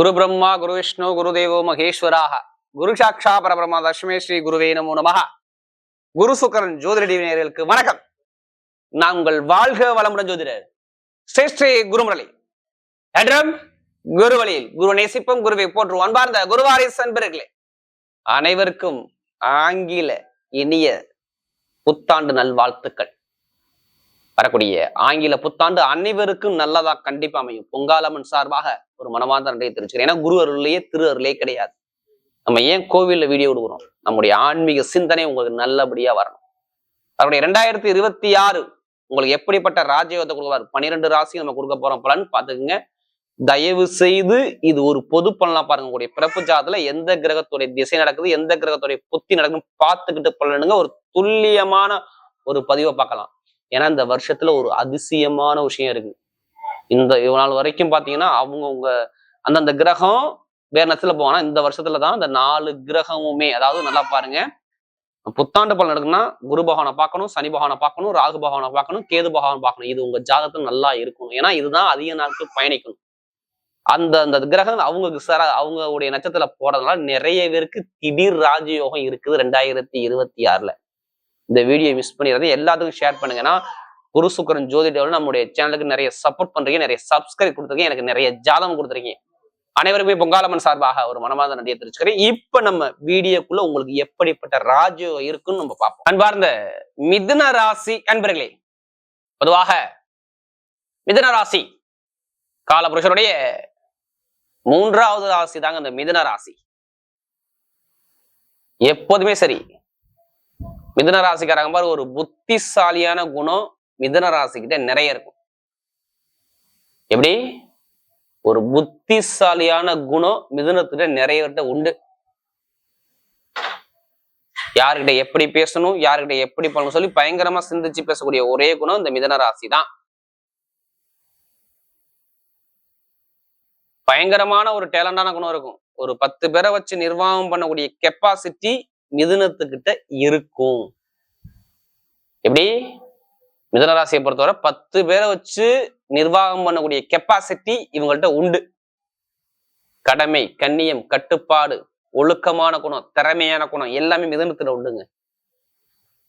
குரு பிரம்மா குரு விஷ்ணு குரு தேவோ மகேஸ்வராக. குரு சாட்சா பரபிரம்மா தஷ்மே ஸ்ரீ குருவே நமோ நமஹ. குரு சுக்கரன் ஜோதிட வணக்கம். நாங்கள் உங்கள் வாழ்க வளமுடன் ஜோதிடர். ஸ்ரீ ஸ்ரீ குருமுரளி. என்றும் குரு வழியில் குரு நேசிப்பம் குருவை போன்று அன்பார்ந்த குருவாரிஸ் அன்பர்களே அனைவருக்கும் ஆங்கில இனிய புத்தாண்டு நல்வாழ்த்துக்கள். வரக்கூடிய ஆங்கில புத்தாண்டு அனைவருக்கும் நல்லதா கண்டிப்பா அமையும். பொங்காலம்மன் சார்பாக ஒரு மனமார்ந்த நன்றியை தெரிவிச்சுக்கிறேன். ஏன்னா குரு அருளையே திரு அருளே கிடையாது. நம்ம ஏன் கோவில்ல வீடியோ விடுகிறோம்? நம்முடைய ஆன்மீக சிந்தனை உங்களுக்கு நல்லபடியா வரணும். அவருடைய ரெண்டாயிரத்தி இருபத்தி ஆறு உங்களுக்கு எப்படிப்பட்ட ராஜயோகத்தை கொடுக்குவார் பன்னிரெண்டு ராசி நம்ம கொடுக்க போறோம் பலன். பாத்துக்கோங்க தயவு செய்து இது ஒரு பொது பலனா பாருங்க. உங்களுடைய பிறப்பு ஜாதத்துல எந்த கிரகத்துடைய திசை நடக்குது எந்த கிரகத்துடைய புத்தி நடக்குதுன்னு பார்த்துக்கிட்டு பலனுங்க. ஒரு துல்லியமான ஒரு பதிவை பார்க்கலாம். ஏன்னா இந்த வருஷத்துல ஒரு அதிசயமான விஷயம் இருக்கு. இந்த இவ்வளவு நாள் வரைக்கும் பாத்தீங்கன்னா அவங்க உங்க அந்தந்த கிரகம் வேற நேரத்துல போவானா இந்த வருஷத்துல தான் இந்த நாலு கிரகமுமே அதாவது நல்லா பாருங்க. புத்தாண்டு பலன் எடுக்குன்னா குரு பகவானை பார்க்கணும் சனி பகவானை பார்க்கணும் ராகு பகவானை பார்க்கணும் கேது பகவான் பார்க்கணும். இது உங்க ஜாதகத்துல நல்லா இருக்கணும் ஏன்னா இதுதான் அதிக நாட்கள் பயணிக்கணும் அந்த அந்த கிரகம் அவங்களுக்கு சர அவங்களுடைய நட்சத்திரத்துல போறதுனால நிறைய பேருக்கு திடீர் ராஜயோகம் இருக்குது ரெண்டாயிரத்தி இருபத்தி ஆறுல. இந்த வீடியோ மிஸ் பண்ணிடுறது எல்லாத்துக்கும் ஷேர் பண்ணுங்கன்னா குரு சுக்கரன் ஜோதி நம்முடைய சேனலுக்கு நிறைய சப்போர்ட் பண்றீங்க நிறைய சப்ஸ்கிரைப் கொடுத்துருக்கீங்க எனக்கு நிறைய ஜாதகம் கொடுத்துருக்கீங்க. அனைவருமே பொங்காலம்மன் சார்பாக ஒரு மனமாத நன்றியை தெரிவிச்சுக்கிறேன். இப்ப நம்ம வீடியோக்குள்ள உங்களுக்கு எப்படிப்பட்ட ராஜயோகம் இருக்குன்னு நம்ம பார்ப்போம். அன்பார்ந்த மிதுன ராசி அன்பர்களே பொதுவாக மிதுன ராசி காலபுருஷருடைய மூன்றாவது ராசி தாங்க இந்த மிதுன ராசி. எப்போதுமே சரி மிதன ராசிக்காரங்க பாரு ஒரு புத்திசாலியான குணம் மிதன ராசிக்கிட்ட நிறைய இருக்கும். எப்படி? ஒரு புத்திசாலியான குணம் மிதுனத்திட்ட நிறைய கிட்ட உண்டு. யாருக்கிட்ட எப்படி பேசணும் யாருக்கிட்ட எப்படி பண்ணணும் சொல்லி பயங்கரமா சிந்திச்சு பேசக்கூடிய ஒரே குணம் இந்த மிதன ராசி தான் பயங்கரமான ஒரு டேலண்டான குணம் இருக்கும். ஒரு பத்து பேரை வச்சு நிர்வாகம் பண்ணக்கூடிய கெப்பாசிட்டி மிதுனத்துக்கிட்ட இருக்கும். எப்படி? மிதுன ராசியை பொறுத்தவரை பத்து பேரை வச்சு நிர்வாகம் பண்ணக்கூடிய கெப்பாசிட்டி இவங்கள்ட்ட உண்டு. கடமை கண்ணியம் கட்டுப்பாடு ஒழுக்கமான குணம் திறமையான குணம் எல்லாமே மிதனத்துல உண்டுங்க.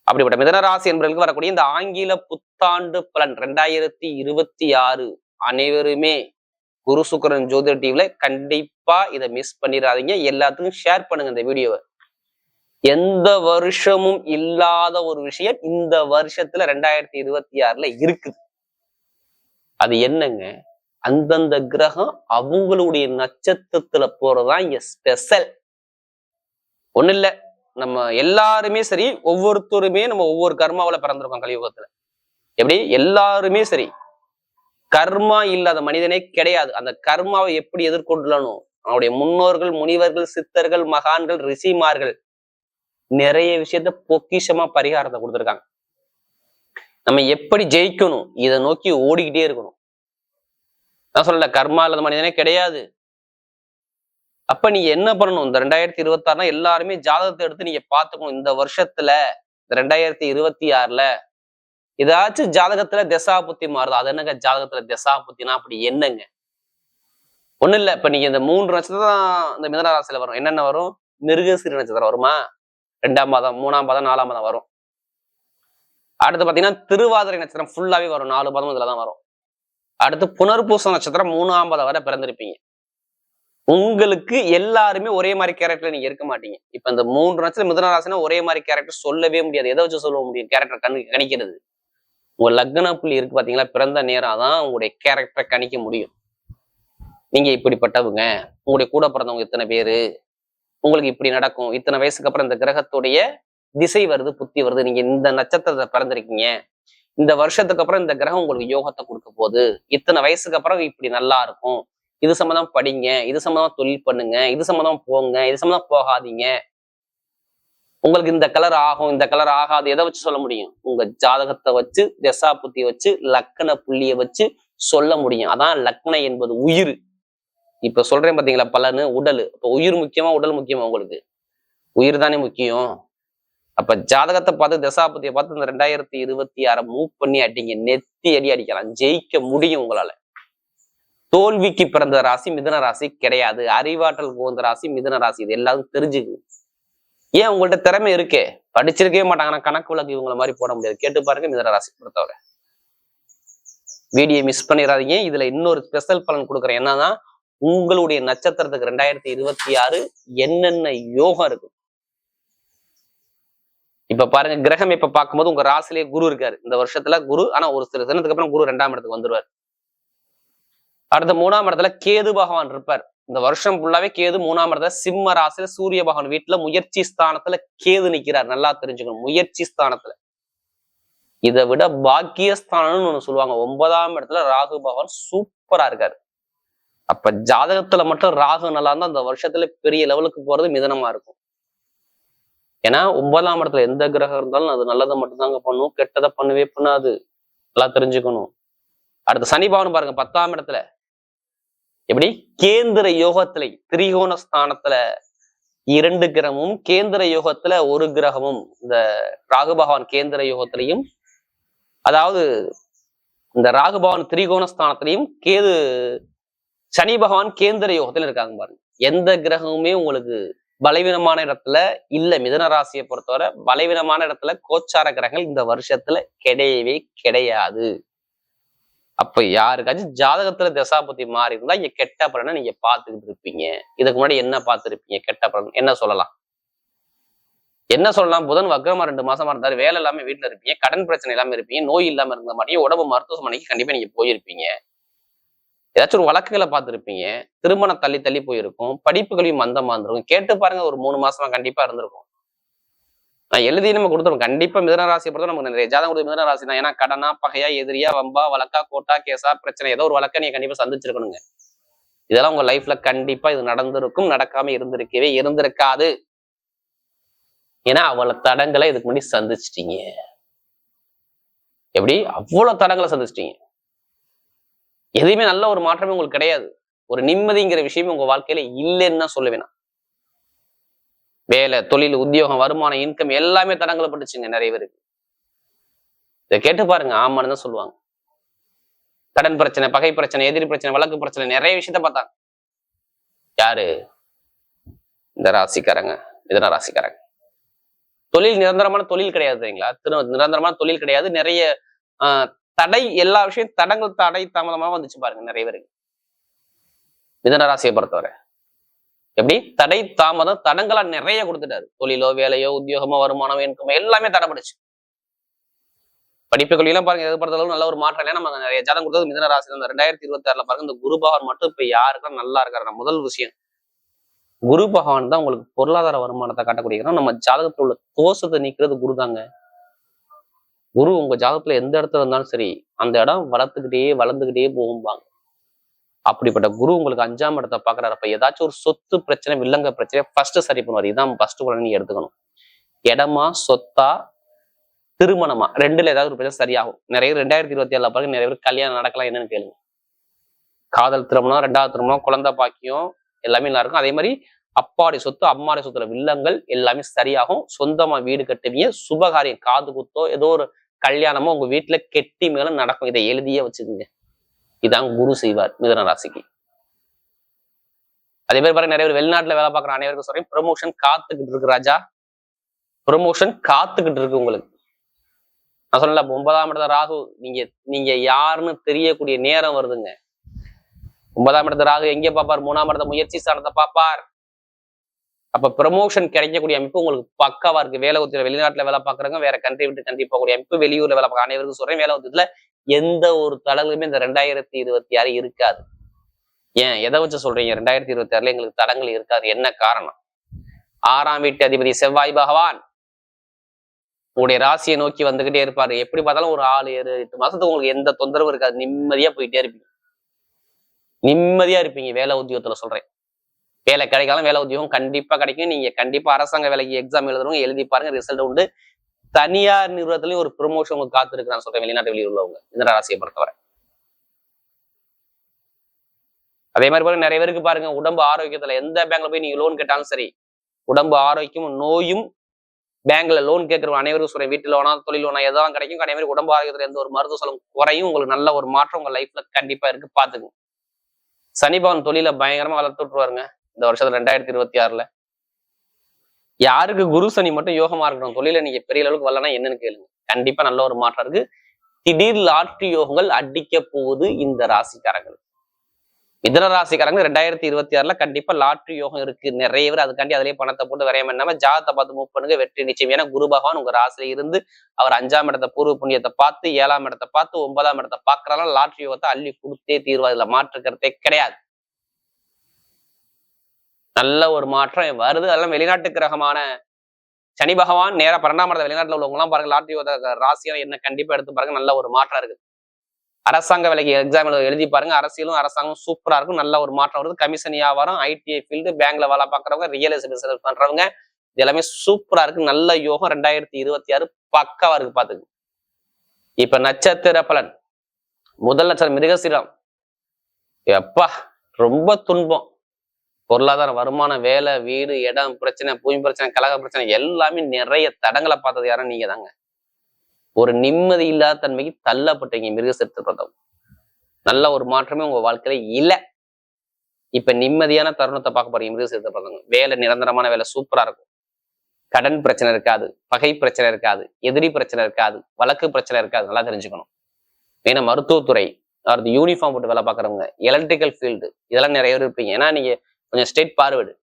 அப்படிப்பட்ட மிதன ராசி என்பவர்களுக்கு வரக்கூடிய இந்த ஆங்கில புத்தாண்டு பலன் ரெண்டாயிரத்தி இருபத்தி ஆறு அனைவருமே குரு சுக்கரன் ஜோதிட டிவில கண்டிப்பா இதை மிஸ் பண்ணிடாதீங்க. எல்லாத்துக்கும் ஷேர் பண்ணுங்க இந்த வீடியோவை எந்த வருஷமும் இல்லாத ஒரு விஷயம் இந்த வருஷத்துல ரெண்டாயிரத்தி இருபத்தி ஆறுல இருக்குது. அது என்னங்க? அந்தந்த கிரகம் அவங்களுடைய நட்சத்திரத்துல போறதுதான் இங்க ஸ்பெஷல் ஒண்ணு இல்ல. நம்ம எல்லாருமே சரி ஒவ்வொருத்தருமே நம்ம ஒவ்வொரு கர்மாவில பிறந்திருக்கோம் கலியுகத்துல. எப்படி? எல்லாருமே சரி. கர்மா இல்லாத மனிதனே கிடையாது. அந்த கர்மாவை எப்படி எதிர்கொள்ளணும்? அவனுடைய முன்னோர்கள் முனிவர்கள் சித்தர்கள் மகான்கள் ரிஷிமார்கள் நிறைய விஷயத்த பொக்கிஷமா பரிகாரத்தை கொடுத்துருக்காங்க. நம்ம எப்படி ஜெயிக்கணும்? இதை நோக்கி ஓடிக்கிட்டே இருக்கணும். நான் சொல்லல கர்மா இல்லாத மனிதனே கிடையாது. அப்ப நீ என்ன பண்ணணும்? இந்த ரெண்டாயிரத்தி இருபத்தி ஆறுனா எல்லாருமே ஜாதகத்தை எடுத்து நீங்க பாத்துக்கணும் இந்த வருஷத்துல இந்த ரெண்டாயிரத்தி இருபத்தி ஆறுல ஏதாச்சும் ஜாதகத்துல திசா புத்தி மாறுது? அது என்னங்க ஜாதகத்துல திசா புத்தினா அப்படி என்னங்க? ஒண்ணு இல்ல இப்ப நீங்க இந்த மூன்று நட்சத்திரம் தான் இந்த மிதனராசியில வரும். என்னென்ன வரும்? மிருகசீர நட்சத்திரம் வருமா? ரெண்டாம் பாதம் மூணாம் பாதம் நாலாம் பாதம் வரும். அடுத்து பாத்தீங்கன்னா திருவாதிரை நட்சத்திரம் ஃபுல்லாவே வரும். நாலு பாதம் இதில் தான் வரும். அடுத்து புனர்பூச நட்சத்திரம் மூணாம் பாதம் வரை பிறந்திருப்பீங்க. உங்களுக்கு எல்லாருமே ஒரே மாதிரி கேரக்டர்ல நீங்க இருக்க மாட்டீங்க. இப்ப இந்த மூன்று நட்சத்திரம் மிதன ராசினா ஒரே மாதிரி கேரக்டர் சொல்லவே முடியாது. எதை வச்சு சொல்ல முடியும்? கேரக்டர் கணி கணிக்கிறது. உங்க லக்ன புள்ளி இருக்கு பாத்தீங்களா? பிறந்த நேரம் தான் உங்களுடைய கேரக்டரை கணிக்க முடியும். நீங்க இப்படிப்பட்டவங்க. உங்களுடைய கூட பிறந்தவங்க இத்தனை பேரு? உங்களுக்கு இப்படி நடக்கும். இத்தனை வயசுக்கு அப்புறம் இந்த கிரகத்துடைய திசை வருது புத்தி வருது. நீங்க இந்த நட்சத்திரத்தை பிறந்திருக்கீங்க. இந்த வருஷத்துக்கு அப்புறம் இந்த கிரகம் உங்களுக்கு யோகத்தை கொடுக்க போகுது. இத்தனை வயசுக்கு அப்புறம் இப்படி நல்லா இருக்கும். இது சம்மந்தம் படிங்க. இது சம்மந்தம் தொழில் பண்ணுங்க. இது சம்மந்தம் போங்க. இது சம்மந்தம் போகாதீங்க. உங்களுக்கு இந்த கலர் ஆகும். இந்த கலர் ஆகாது. எதை வச்சு சொல்ல முடியும்? உங்க ஜாதகத்தை வச்சு தசா புத்தியை வச்சு லக்கண புள்ளிய வச்சு சொல்ல முடியும். அதான் லக்ன என்பது உயிர். இப்ப சொல்றேன் பாத்தீங்களா பலனு உடல். இப்ப உயிர் முக்கியமா உடல் முக்கியமா உங்களுக்கு? உயிர் தானே முக்கியம். அப்ப ஜாதகத்தை பார்த்து தசாபதியை பார்த்து இந்த ரெண்டாயிரத்தி இருபத்தி ஆறை மூவ் பண்ணி அடிங்க. நெத்தி அடி அடிக்கலாம். ஜெயிக்க முடியும் உங்களால. தோல்விக்கு பிறந்த ராசி மிதன ராசி கிடையாது. அறிவாற்றல் போந்த ராசி மிதன ராசி. இது எல்லாரும் தெரிஞ்சுக்கு ஏன் உங்கள்ட்ட திறமை இருக்கே? படிச்சிருக்கவே மாட்டாங்க. கணக்கு விளக்கு இவங்கள மாதிரி போட முடியாது. கேட்டு பாருங்க மிதன ராசி பொறுத்தவரை. வீடியோ மிஸ் பண்ணிடாதீங்க. இதுல இன்னொரு ஸ்பெஷல் பலன் கொடுக்குறேன். என்னன்னா உங்களுடைய நட்சத்திரத்துக்கு ரெண்டாயிரத்தி இருபத்தி ஆறு என்னென்ன யோகம் இருக்கு? இப்ப பாருங்க கிரகம் இப்ப பார்க்கும்போது உங்க ராசிலேயே குரு இருக்காரு. இந்த வருஷத்துல குரு ஆனா ஒரு சில தினத்துக்கு அப்புறம் குரு ரெண்டாம் இடத்துக்கு வந்துருவார். அடுத்த மூணாம் இடத்துல கேது பகவான் இருப்பார். இந்த வருஷம் ஃபுல்லாவே கேது மூணாம் இடத்துல சிம்ம ராசியில சூரிய பகவான் வீட்டுல முயற்சி ஸ்தானத்துல கேது நிக்கிறார். நல்லா தெரிஞ்சுக்கணும். முயற்சி ஸ்தானத்துல. இதை விட பாக்கியஸ்தானம்னு ஒண்ணு சொல்லுவாங்க. ஒன்பதாம் இடத்துல ராகு பகவான் சூப்பரா இருக்காரு. அப்ப ஜாதகத்துல மட்டும் ராகு நல்லா இருந்தா அந்த வருஷத்துல பெரிய லெவலுக்கு போறது மிதனமா இருக்கும். ஏன்னா ஒன்பதாம் இடத்துல எந்த கிரகம் இருந்தாலும் அது நல்லதை மட்டும்தாங்க பண்ணும் கெட்டதை பண்ணவே பண்ணாது. நல்லா தெரிஞ்சுக்கணும். அடுத்து சனி பவன் பாருங்க பத்தாம் இடத்துல. எப்படி? கேந்திர யோகத்துல திரிகோண ஸ்தானத்துல இரண்டு கிரகமும் கேந்திர யோகத்துல ஒரு கிரகமும். இந்த ராகு பகவான் கேந்திர யோகத்திலையும் அதாவது இந்த ராகு பகவான் திரிகோண ஸ்தானத்திலையும் கேது சனி பகவான் கேந்திர யோகத்துல இருக்காங்க பாருங்க. எந்த கிரகமுமே உங்களுக்கு பலவீனமான இடத்துல இல்ல. மிதன ராசியை பொறுத்தவரை பலவீனமான இடத்துல கோச்சார கிரகங்கள் இந்த வருஷத்துல கிடையவே கிடையாது. அப்ப யாருக்காச்சும் ஜாதகத்துல தசாபதி மாறி இருந்தா இங்க கெட்ட பலனை நீங்க பாத்துக்கிட்டு இருப்பீங்க. இதுக்கு முன்னாடி என்ன பார்த்துருப்பீங்க? கெட்ட பலன் என்ன சொல்லலாம்? என்ன சொல்லலாம்? புதன் வக்ரமா ரெண்டு மாசமா இருந்தாரு. வேலை இல்லாம வீட்டுல இருப்பீங்க. கடன் பிரச்சனை இல்லாம இருப்பீங்க. நோய் இல்லாம இருந்த மாட்டீங்க உடம்பு மருத்துவமனைக்கு கண்டிப்பா நீங்க போயிருப்பீங்க. ஏதாச்சும் ஒரு வழக்குகளை பார்த்துருப்பீங்க. திருமணம் தள்ளி தள்ளி போயிருக்கும். படிப்புகளையும் மந்தமா இருந்திருக்கும். கேட்டு பாருங்க ஒரு மூணு மாசமா கண்டிப்பா இருந்திருக்கும். நான் எழுதி நம்ம கொடுத்துருவோம். கண்டிப்பா மிதன ராசியை பொறுத்த நமக்கு நிறைய ஜாதகம் கொடுத்து மிதன ராசி தான் ஏன்னா கடனா பகையா எதிரியா வம்பா வழக்கா கோட்டா கேசா பிரச்சனை ஏதோ ஒரு வழக்கை நீங்க கண்டிப்பா சந்திச்சிருக்கணுங்க. இதெல்லாம் உங்க லைஃப்ல கண்டிப்பா இது நடந்திருக்கும் நடக்காம இருந்திருக்கவே இருந்திருக்காது. ஏன்னா அவ்வளவு தடங்களை இதுக்கு முன்னாடி சந்திச்சிட்டீங்க. எப்படி? அவ்வளவு தடங்களை சந்திச்சிட்டீங்க. எதுவுமே நல்ல ஒரு மாற்றமே உங்களுக்கு கிடையாது. ஒரு நிம்மதிங்கிற விஷயமே உங்க வாழ்க்கையில இல்லைன்னு தான் சொல்லுவேன் நான். வேலை தொழில் உத்தியோகம் வருமானம் இன்கம் எல்லாமே தடங்கலப்பட்டுச்சுங்க நிறைய பேருக்கு. இதை கேட்டு பாருங்க ஆமான்னு தான் சொல்லுவாங்க. கடன் பிரச்சனை பகை பிரச்சனை எதிரி பிரச்சனை வழக்கு பிரச்சனை நிறைய விஷயத்த பார்த்தாங்க. யாரு? இந்த ராசிக்காரங்க மிதன ராசிக்காரங்க. தொழில் நிரந்தரமான தொழில் கிடையாது இல்லைங்களா? திரு நிரந்தரமான தொழில் கிடையாது. நிறைய ஆஹ், தடை எல்லா விஷயம் தடங்கள் தடை தாமதமா வந்துச்சு பாருங்க நிறைய பேருக்கு. மிதனராசியை பொறுத்தவரை. எப்படி? தடை தாமதம் தடங்களா நிறைய கொடுத்துட்டாரு. தொழிலோ வேலையோ உத்தியோகமோ வருமானம் இன்கமோ எல்லாமே தடைபடுச்சு படிப்புகளையெல்லாம் பாருங்க எதிர்பார்த்த அளவு நல்ல ஒரு மாற்றம் இல்லை நம்ம நிறைய ஜாதகம் கொடுத்தது மிதன ராசி இந்த ரெண்டாயிரத்தி இருபத்தி ஆறுல பாருங்க இந்த குரு பகவான் மட்டும் இப்ப யாருக்கும் நல்லா இருக்காரு முதல் விஷயம் குரு பகவான் தான் உங்களுக்கு பொருளாதார வருமானத்தை காட்டக்கூடிய நம்ம ஜாதகத்துல உள்ள தோஷத்தை நீக்கிறது குரு தாங்க குரு உங்க ஜாதகத்துல எந்த இடத்துல இருந்தாலும் சரி அந்த இடம் வளர்த்துக்கிட்டே வளர்ந்துக்கிட்டே போகும்பாங்க. அப்படிப்பட்ட குரு உங்களுக்கு அஞ்சாம் இடத்தை பாக்குறாரு அப்ப ஏதாச்சும் ஒரு சொத்து பிரச்சனை வில்லங்க பிரச்சனை ஃபர்ஸ்ட் சரி பண்ணுவார். இதான் ஃபர்ஸ்ட் உடனே நீ எடுத்துக்கணும். இடமா சொத்தா திருமணமா? ரெண்டுல ஏதாவது ஒரு பிரச்சனை சரியாகும். நிறைய ரெண்டாயிரத்தி இருபத்தி ஏழுல பாருங்க நிறைய பேர் கல்யாணம் நடக்கலாம் என்னன்னு கேளுங்க. காதல் திருமணம் ரெண்டாவது திருமணம் குழந்தை பாக்கியம் எல்லாமே நல்லா இருக்கும். அதே மாதிரி அப்பாடி சொத்து அம்மாடி சொத்துல வில்லங்கள் எல்லாமே சரியாகும். சொந்தமா வீடு கட்டுவீங்க. சுபகாரியம் காது குத்தோ ஏதோ ஒரு கல்யாணமோ உங்க வீட்டுல கெட்டி மேலும் நடக்கும். இதை எழுதியே வச்சுக்கோங்க. இதான் குரு செய்வார் மிதன ராசிக்கு. அதே மாதிரி பாருங்க நிறைய பேர் வெளிநாட்டுல வேலை பார்க்குற அனைவருக்கும் சொல்றேன் ப்ரொமோஷன் காத்துக்கிட்டு இருக்கு ராஜா. ப்ரொமோஷன் காத்துக்கிட்டு இருக்கு உங்களுக்கு. நான் சொல்லல ஒன்பதாம் இடத்த ராகு நீங்க நீங்க யாருன்னு தெரியக்கூடிய நேரம் வருதுங்க. ஒன்பதாம் இடத்த ராகு எங்க பார்ப்பார்? மூணாம் இடத்த முயற்சி ஸ்தானத்தை பார்ப்பார். அப்ப ப்ரமோஷன் கிடைக்கக்கூடிய அமைப்பு உங்களுக்கு பக்காவா இருக்கு. வேலை உத்தியோக வெளிநாட்டுல வேலை பார்க்குறவங்க வேற கண்ட்ரி விட்டு கண்ட்ரி போகக்கூடிய அமைப்பு வெளியூர்ல வேலை பார்க்க அனைவருக்கும் சொல்றேன். வேலை உத்தியத்துல எந்த ஒரு தடங்களுமே இந்த ரெண்டாயிரத்தி இருபத்தி ஆறு இருக்காது. ஏன்? எதை வச்சு சொல்றீங்க? ரெண்டாயிரத்தி இருபத்தி ஆறுல எங்களுக்கு தடங்கள் இருக்காது. என்ன காரணம்? ஆறாம் வீட்டு அதிபதி செவ்வாய் பகவான் உங்களுடைய ராசியை நோக்கி வந்துகிட்டே இருப்பாரு. எப்படி பார்த்தாலும் ஒரு ஆறு ஏழு எட்டு மாசத்துக்கு உங்களுக்கு எந்த தொந்தரவும் இருக்காது. நிம்மதியா போயிட்டே இருப்பீங்க. நிம்மதியா இருப்பீங்க. வேலை உத்தியோகத்துல சொல்றேன். வேலை கிடைக்காலும் வேலை உத்தியோகம் கண்டிப்பா கிடைக்கும். நீங்க கண்டிப்பா அரசாங்க வேலைக்கு எக்ஸாம் எழுதுறவங்க எழுதி பாருங்க ரிசல்ட் உண்டு. தனியார் நிறுவனத்துலயும் ஒரு ப்ரொமோஷன் உங்களுக்கு காத்து நான் சொல்றேன் வெளிநாட்டு வெளியூர் உள்ளவங்க இந்த ராசியை பொறுத்தவரை. அதே மாதிரி பாருங்க நிறைய பேருக்கு பாருங்க உடம்பு ஆரோக்கியத்துல எந்த பேங்க்ல போய் நீங்க லோன் கேட்டாலும் சரி உடம்பு ஆரோக்கியமும் நோயும் பேங்க்ல லோன் கேட்கறவங்க அனைவரும் சொல்றேன் வீட்டு லோனா தொழில் லோனா எதாவது கிடைக்கும் அதே மாதிரி உடம்பு ஆரோக்கியத்துல எந்த ஒரு மருத்துவ செலவு குறையும். உங்களுக்கு நல்ல ஒரு மாற்றம் உங்க லைஃப்ல கண்டிப்பா இருக்கு. பாத்துக்கோங்க சனி பவன் தொழில பயங்கரமா வளர்த்து விட்டுருவாருங்க. இந்த வருஷத்துல ரெண்டாயிரத்தி இருபத்தி ஆறுல. யாருக்கு குரு சனி மட்டும் யோகமா இருக்கணும் தொழில நீங்க பெரிய அளவுக்கு வரலன்னா என்னன்னு கேளுங்க. கண்டிப்பா நல்ல ஒரு மாற்றம் இருக்கு. திடீர் லாட்ரி யோகங்கள் அடிக்க போகுது இந்த ராசிக்காரங்கள் மிதன ராசிக்காரங்க ரெண்டாயிரத்தி இருபத்தி ஆறுல கண்டிப்பா லாட்ரி யோகம் இருக்கு. நிறைய பேர் அதுக்காண்டி அதிலேயே பணத்தை போட்டு விரையம் பண்ணாம ஜாதத்தை பார்த்து மூவ் பண்ணுங்க வெற்றி நிச்சயம். ஏன்னா குரு பகவான் உங்க ராசியில இருந்து அவர் அஞ்சாம் இடத்த பூர்வ புண்ணியத்தை பார்த்து ஏழாம் இடத்தை பார்த்து ஒன்பதாம் இடத்தை பார்க்கறதால லாட்ரி யோகத்தை அள்ளி கொடுத்தே தீர்வா இதுல மாற்றுக்கிறதே கிடையாது. நல்ல ஒரு மாற்றம் வருது. அதெல்லாம் வெளிநாட்டு கிரகமான சனி பகவான் நேரா பன்னெண்டாம் வெளிநாட்டில் உள்ளவங்கலாம் பாருங்க லாட்ரி ராசியம் என்ன கண்டிப்பா எடுத்து பாருங்க நல்ல ஒரு மாற்றம் இருக்கு. அரசாங்க வேலைக்கு எக்ஸாம் எழுதி பாருங்க. அரசியலும் அரசாங்கம் சூப்பரா இருக்கும். நல்ல ஒரு மாற்றம் வருது. கமிஷன் வியாபாரம் ஐடிஐ ஃபீல்டு பேங்க்ல வேலை பார்க்கறவங்க ரியல் எஸ்டேட் பிசினஸ் பண்றவங்க இது எல்லாமே சூப்பரா இருக்கு. நல்ல யோகம் ரெண்டாயிரத்தி இருபத்தி ஆறு பக்காவா இருக்கு பாத்துக்கு இப்ப நட்சத்திர பலன். முதல் நட்சத்திரம் மிருகசீரம். எப்பா ரொம்ப துன்பம். பொருளாதார வருமானம் வேலை வீடு இடம் பிரச்சனை பூமி பிரச்சனை கலக பிரச்சனை எல்லாமே நிறைய தடங்களை பார்த்தது யாரும் நீங்க தாங்க. ஒரு நிம்மதி இல்லாத தன்மைக்கு தள்ளப்பட்டீங்க மிருகசிரத்து பிரதம் நல்ல ஒரு மாற்றமே உங்க வாழ்க்கையில இல்ல. இப்ப நிம்மதியான தருணத்தை பார்க்க போறீங்க மிருகசிரத்து பிரதம் வேலை நிரந்தரமான வேலை சூப்பரா இருக்கும். கடன் பிரச்சனை இருக்காது பகை பிரச்சனை இருக்காது எதிரி பிரச்சனை இருக்காது வழக்கு பிரச்சனை இருக்காது நல்லா தெரிஞ்சுக்கணும். ஏன்னா மருத்துவத்துறை அடுத்து யூனிஃபார்ம் போட்டு வேலை பார்க்குறவங்க எலக்ட்ரிக்கல் ஃபீல்டு இதெல்லாம் நிறைய பேர் இருப்பீங்க. ஏன்னா நீங்க கொஞ்சம் ஸ்டேட் பார்வேர்டு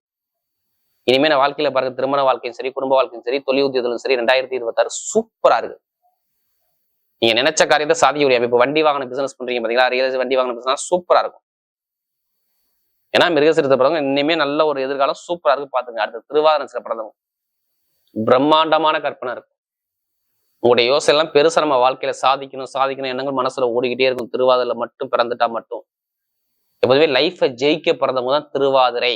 இனிமேல் நான் வாழ்க்கையில பாருங்க திருமண வாழ்க்கையும் சரி குடும்ப வாழ்க்கையும் சரி தொழில் உத்தியோகத்திலும் சரி ரெண்டாயிரத்தி இருபத்தாறு சூப்பரா இருக்கு. நீங்க நினைச்ச காரியத்தை சாதிக்க முடியாது. இப்போ வண்டி வாகன பிசினஸ் பண்றீங்க பாத்தீங்களா? ரியல் வண்டி வாகன பிசினஸ் சூப்பரா இருக்கும். ஏன்னா மிருகசிரத்தை பிறந்தவங்க இனிமே நல்ல ஒரு எதிர்காலம் சூப்பரா இருக்கு. பாத்துங்க அடுத்த திருவாதிரை நட்சத்திர பிறந்தவங்க. பிரம்மாண்டமான கற்பனை இருக்கும். உங்களுடைய யோசனை எல்லாம் பெருசா நம்ம வாழ்க்கையில சாதிக்கணும் சாதிக்கணும் எண்ணங்கள் மனசுல ஓடிக்கிட்டே இருக்கும். திருவாதிரில மட்டும் பிறந்துட்டா மட்டும். எப்போதுமே லைஃப்பை ஜெயிக்க பிறந்தவங்க தான் திருவாதிரை.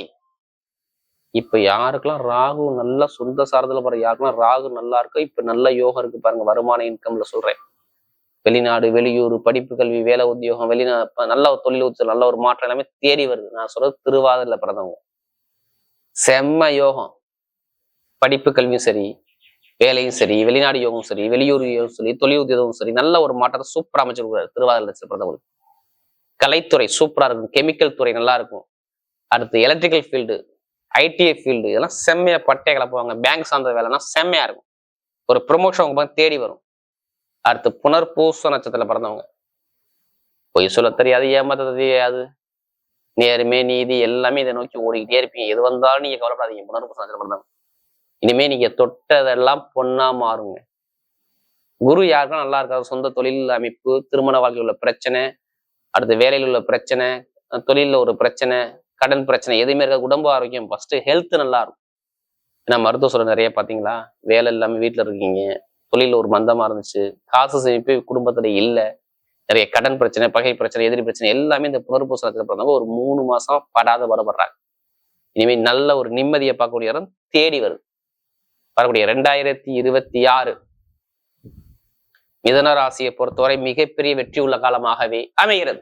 இப்ப யாருக்கெல்லாம் ராகு நல்லா சொந்த சாரத்துல பாரு யாருக்கெல்லாம் ராகு நல்லா இருக்கோ இப்ப நல்ல யோகம் இருக்கு பாருங்க வருமான இன்கம்ல சொல்றேன். வெளிநாடு வெளியூர் படிப்பு கல்வி வேலை உத்தியோகம் வெளிநா நல்ல ஒரு தொழில் உச்சம் நல்ல ஒரு மாற்றம் எல்லாமே தேடி வருது. நான் சொல்றது திருவாதிரில பிறந்தவங்க. செம்ம யோகம். படிப்பு கல்வியும் சரி வேலையும் சரி வெளிநாடு யோகம் சரி வெளியூர் யோகம் சரி தொழில் உத்தியோகமும் சரி நல்ல ஒரு மாற்றத்தை சூப்பராக அமைச்சிருக்காரு திருவாதிரை பிறந்தவங்களுக்கு. கலைத்துறை சூப்பரா இருக்கும். கெமிக்கல் துறை நல்லா இருக்கும். அடுத்து எலக்ட்ரிக்கல் ஃபீல்டு ஐடிஐ ஃபீல்டு இதெல்லாம் செம்மையா பட்டைய கிளப்புவாங்க பேங்க் சார்ந்த வேலைனா செம்மையா இருக்கும். ஒரு ப்ரொமோஷன் அவங்க தேடி வரும். அடுத்து புனர்பூச நட்சத்திரத்துல பிறந்தவங்க. பொய் சொல்ல தெரியாது ஏமாத்த தெரியாது. நேர்மை நீதி எல்லாமே இதை நோக்கி ஓடிக்கிட்டே இருப்பீங்க. எது வந்தாலும் நீங்க கவலைப்படாதீங்க. புனர்பூச நட்சத்திரம் பிறந்தவங்க. இனிமே நீங்க தொட்டதெல்லாம் பொண்ணாக மாறுங்க. குரு யாருக்கும் நல்லா இருக்காது சொந்த தொழில் அமைப்பு திருமண வாழ்க்கையில் உள்ள பிரச்சனை அடுத்து வேலையில் உள்ள பிரச்சனை தொழிலில் ஒரு பிரச்சனை கடன் பிரச்சனை எதுவுமே இருக்காது. உடம்பு ஆரோக்கியம் ஃபர்ஸ்ட் ஹெல்த் நல்லா இருக்கும். ஏன்னா மருத்துவ சொல்ல நிறைய பார்த்தீங்களா? வேலை இல்லாமல் வீட்டில் இருக்கீங்க. தொழிலில் ஒரு மந்தமாக இருந்துச்சு. காசு சேமிப்பு குடும்பத்துல இல்லை. நிறைய கடன் பிரச்சனை பகை பிரச்சனை எதிரி பிரச்சனை எல்லாமே இந்த புனர்பூசணத்துல பிறந்தவங்க ஒரு மூணு மாசம் படாத வரப்படுறாங்க இனிமேல் நல்ல ஒரு நிம்மதியை பார்க்கக்கூடிய இடம் தேடி வருது. வரக்கூடிய ரெண்டாயிரத்தி இருபத்தி ஆறு. மிதன ராசியை பொறுத்தவரை மிகப்பெரிய வெற்றி உள்ள காலமாகவே அமைகிறது.